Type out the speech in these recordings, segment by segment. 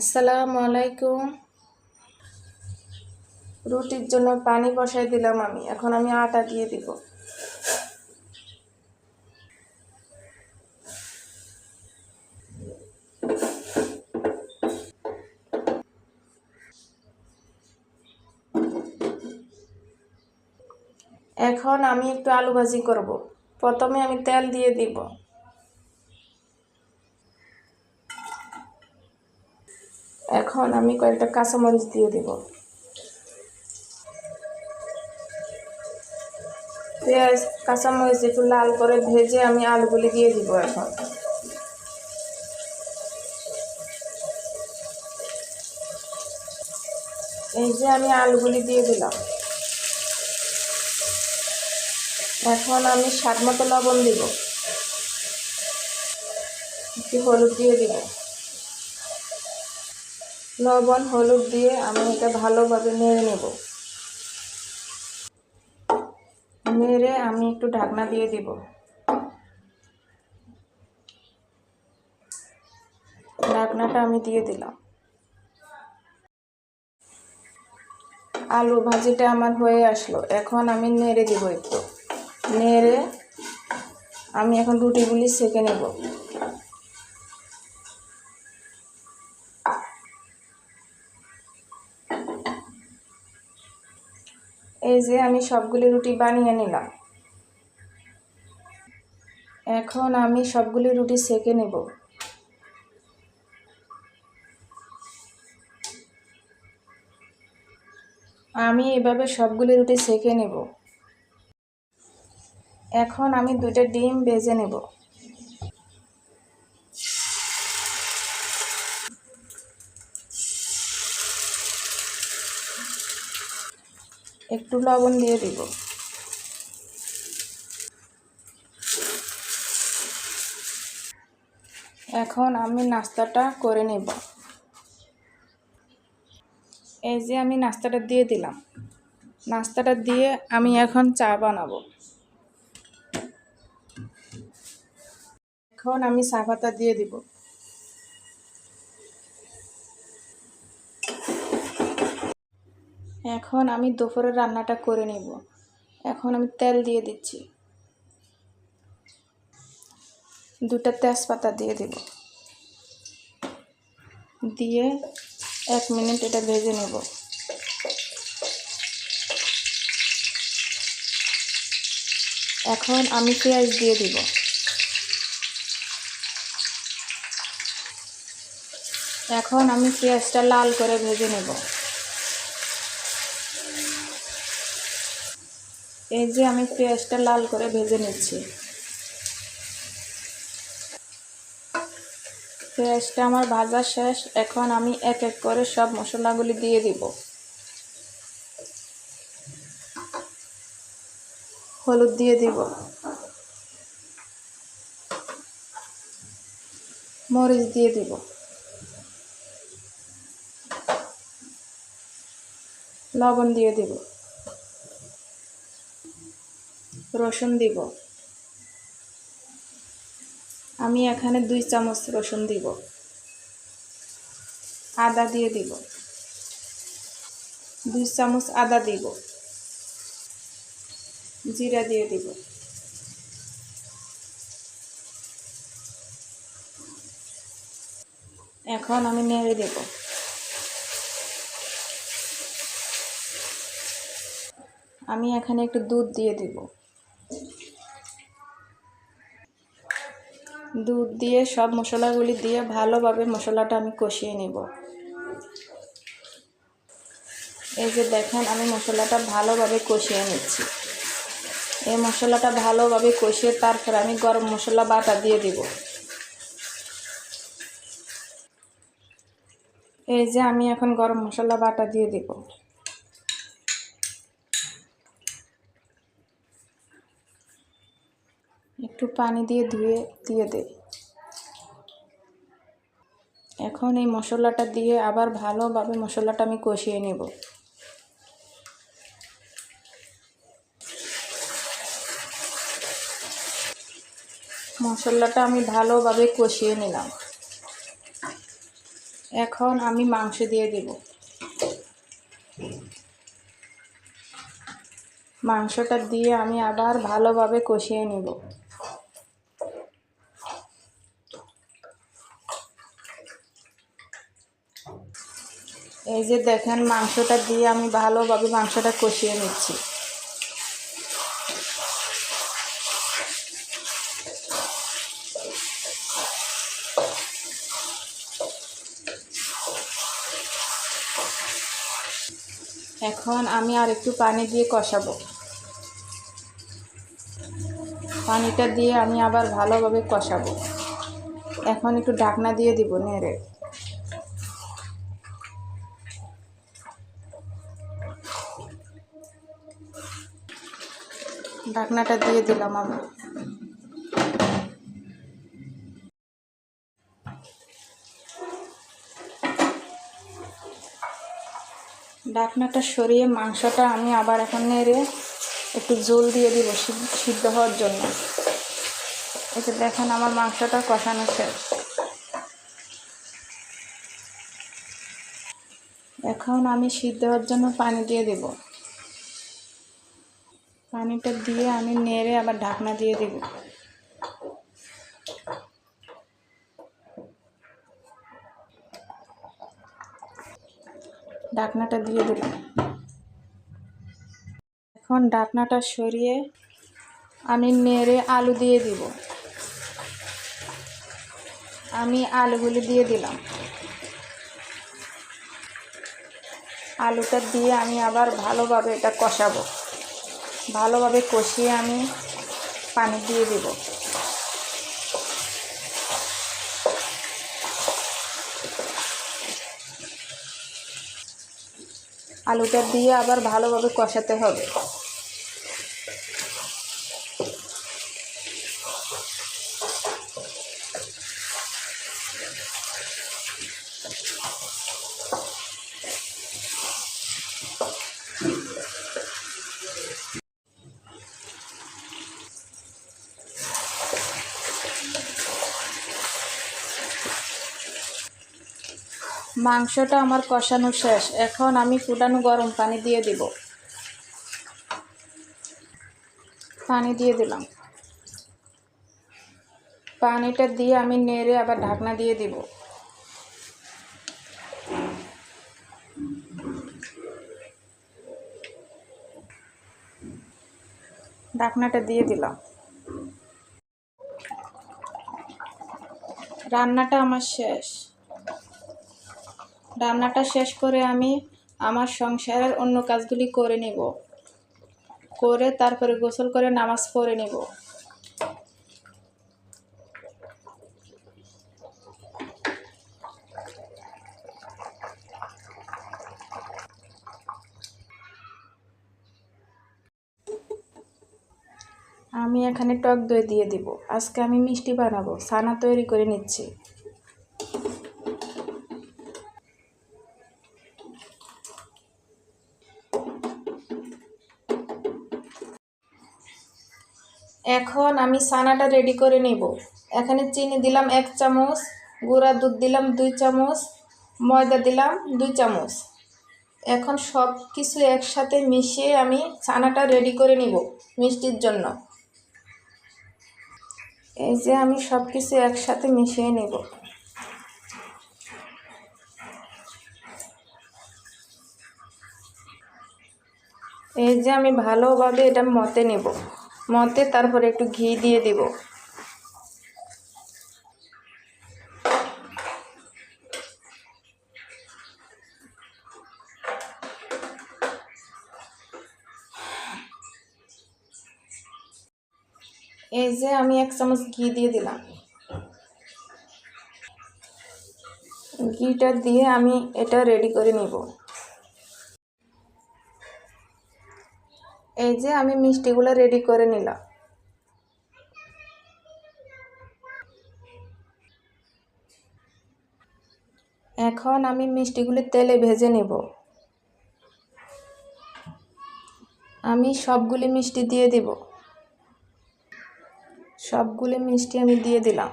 আসসালামু আলাইকুম। রুটির জন্য পানি বসাই দিলাম আমি। এখন আমি আটা দিয়ে দিব। এখন আমি একটু আলু ভাজি করব। প্রথমে আমি তেল দিয়ে দিব। এখন আমি কয়েকটা কাঁচামরিচ দিয়ে দিব। পেঁয়াজ, কাঁচামরিচ একটু লাল করে ভেজে আমি আলুগুলি দিয়ে দিব এখন। এই যে আমি আলুগুলি দিয়ে দিলাম। এখন আমি স্বাদ মতো লবণ দিব। একটু হলুদ দিয়ে দিব। লবণ, হলুদ দিয়ে আমি এটা ভালোভাবে নেড়ে নেব। নেড়ে আমি একটু ঢাকনা দিয়ে দিব। ঢাকনাটা আমি দিয়ে দিলাম। আলু ভাজিটা আমার হয়ে আসলো। এখন আমি নেড়ে দিব একটু। নেড়ে আমি এখন রুটিগুলি সেঁকে নেব। এই যে আমি সবগুলি রুটি বানিয়ে নিলাম। এখন আমি সবগুলি রুটি সেঁকে নেব। আমি এভাবে সবগুলি রুটি সেঁকে নেব। এখন আমি দুটো ডিম ভেজে নেব। একটু লবণ দিয়ে দিব। এখন আমি নাস্তাটা করে নেব। এই যে আমি নাস্তাটা দিয়ে দিলাম। নাস্তাটা দিয়ে আমি এখন চা বানাবো। এখন আমি চা দিয়ে দিব। এখন আমি দুপুরের রান্নাটা করে নেব। এখন আমি তেল দিয়ে দিচ্ছি। দুটা তেজপাতা দিয়ে দেব। দিয়ে এক মিনিট এটা ভেজে নেব। এখন আমি পেঁয়াজ দিয়ে দিব। এখন আমি পেঁয়াজটা লাল করে ভেজে নেব। এই যে আমি পেঁয়াজটা লাল করে ভেজে নিচ্ছি। পেঁয়াজটা আমার ভাজা শেষ, এখন আমি এক এক করে সব মশলাগুলি দিয়ে দিব। হলুদ দিয়ে দিব। মরিচ দিয়ে দিব। লবণ দিয়ে দিব। রসুন দিব। আমি এখানে দুই চামচ রসুন দিব। আদা দিয়ে দিব। দুই চামচ আদা দিব। জিরা দিয়ে দিব। এখন আমি নেড়ে দেব। আমি এখানে একটু দুধ দিয়ে দিব। দুধ দিয়ে, সব মশলাগুলি দিয়ে ভালোভাবে মশলাটা আমি কষিয়ে নেব। এই যে দেখেন, আমি মশলাটা ভালোভাবে কষিয়ে নিচ্ছি। এই মশলাটা ভালোভাবে কষিয়ে তারপর আমি গরম মশলা বাটা দিয়ে দিব। এই যে আমি এখন গরম মশলা বাটা দিয়ে দিব। একটু পানি দিয়ে ধুয়ে, দিয়ে দে। এখন এই মশলাটা দিয়ে আবার ভালোভাবে মশলাটা আমি কষিয়ে নেব। মশলাটা আমি ভালোভাবে কষিয়ে নিলাম। এখন আমি মাংস দিয়ে দিব। মাংসটা দিয়ে আমি আবার ভালোভাবে কষিয়ে নিব। এই যে দেখেন মাংসটা দিয়ে আমি ভালোভাবে মাংসটা কষিয়ে নিচ্ছি। এখন আমি আর একটু পানি দিয়ে কষাবো। পানিটা দিয়ে আমি আবার ভালোভাবে কষাবো। এখন একটু ঢাকনা দিয়ে দিব নেড়ে। ঢাকনাটা দিয়ে দিলাম আমি। ঢাকনাটা সরিয়ে মাংসটা আমি আবার এখন নেড়ে একটু জল দিয়ে দিব সিদ্ধ- হওয়ার জন্য। এতে দেখেন আমার মাংসটা কষানো শেষ। এখন আমি সিদ্ধ হওয়ার জন্য পানি দিয়ে দেব। পানিটা দিয়ে আমি নেড়ে আবার ঢাকনা দিয়ে দেব। ঢাকনাটা দিয়ে দেব। এখন ঢাকনাটা সরিয়ে আমি নেড়ে আলু দিয়ে দিব। আমি আলুগুলি দিয়ে দিলাম। আলুটা দিয়ে আমি আবার ভালোভাবে এটা কষাবো। ভালোভাবে কষিয়ে আমি পানি দিয়ে দেব। আলুটা দিয়ে আবার ভালোভাবে কষাতে হবে। মাংসটা আমার কষানো শেষ। এখন আমি ফুটানো গরম পানি দিয়ে দিব। পানি দিয়ে দিলাম। পানিটা দিয়ে আমি নেড়ে আবার ঢাকনা দিয়ে দিব। ঢাকনাটা দিয়ে দিলাম। রান্নাটা আমার শেষ। রান্নাটা শেষ করে আমি আমার সংসারের অন্য কাজগুলি করে নেব। করে তারপরে গোসল করে নামাজ পড়ে নেব। আমি এখানে টক দই দিয়ে দিব। আজকে আমি মিষ্টি বানাবো। ছানা তৈরি করে নিচ্ছি। এখন আমি ছানাটা রেডি করে নেব। এখানে চিনি দিলাম এক চামচ, গুঁড়া দুধ দিলাম দুই চামচ, ময়দা দিলাম দুই চামচ। এখন সব কিছু একসাথে মিশিয়ে আমি ছানাটা রেডি করে নিব মিষ্টির জন্য। এই যে আমি সব কিছু একসাথে মিশিয়ে নেব। এই যে আমি ভালোভাবে এটা মতে নেব। মতে তারপরে একটু ঘি দিয়ে দিব। এই যে আমি এক চামচ ঘি দিয়ে দিলাম। ঘিটা দিয়ে আমি এটা রেডি করে নিব। এই যে আমি মিষ্টিগুলো রেডি করে নিলাম। এখন আমি মিষ্টিগুলি তেলে ভেজে নেব। আমি সবগুলি মিষ্টি দিয়ে দিব। সবগুলি মিষ্টি আমি দিয়ে দিলাম।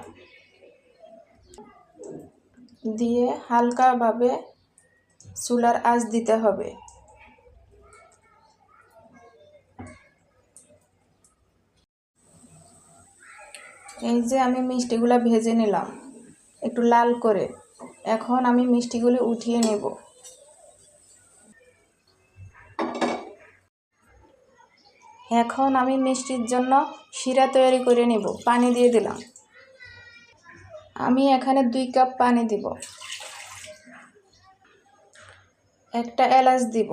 দিয়ে হালকাভাবে চুলার আঁচ দিতে হবে। এই যে আমি মিষ্টিগুলো ভেজে নিলাম, একটু লাল করে। এখন আমি মিষ্টিগুলি উঠিয়ে নেব। এখন আমি মিষ্টির জন্য শিরা তৈরি করে নেব, পানি দিয়ে দিলাম। আমি এখানে দুই কাপ পানি দিব। একটা এলাচ দিব।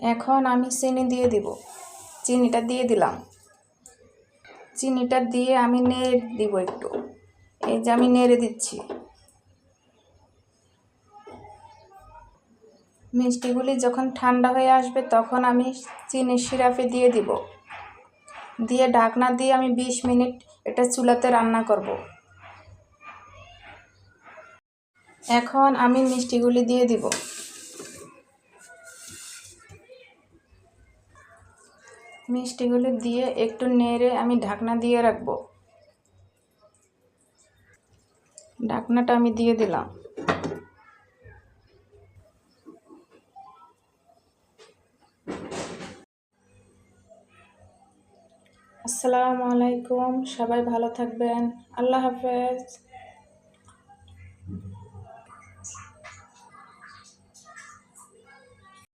এখন আমি চিনি দিয়ে দিব। চিনিটা দিয়ে দিলাম। চিনিটা দিয়ে আমি নেড়ে দিব একটু। এই যে আমি নেড়ে দিচ্ছি। মিষ্টিগুলি যখন ঠান্ডা হয়ে আসবে তখন আমি চিনি সিরাপে দিয়ে দিব। দিয়ে ঢাকনা দিয়ে আমি বিশ মিনিট এটা চুলাতে রান্না করব। এখন আমি মিষ্টিগুলি দিয়ে দিব। মিষ্টিগুলি দিয়ে একটু নেড়ে আমি ঢাকনা দিয়ে রাখব। ঢাকনাটা আমি দিয়ে দিলাম। আসসালামু আলাইকুম, সবাই ভালো থাকবেন। আল্লাহ হাফেজ।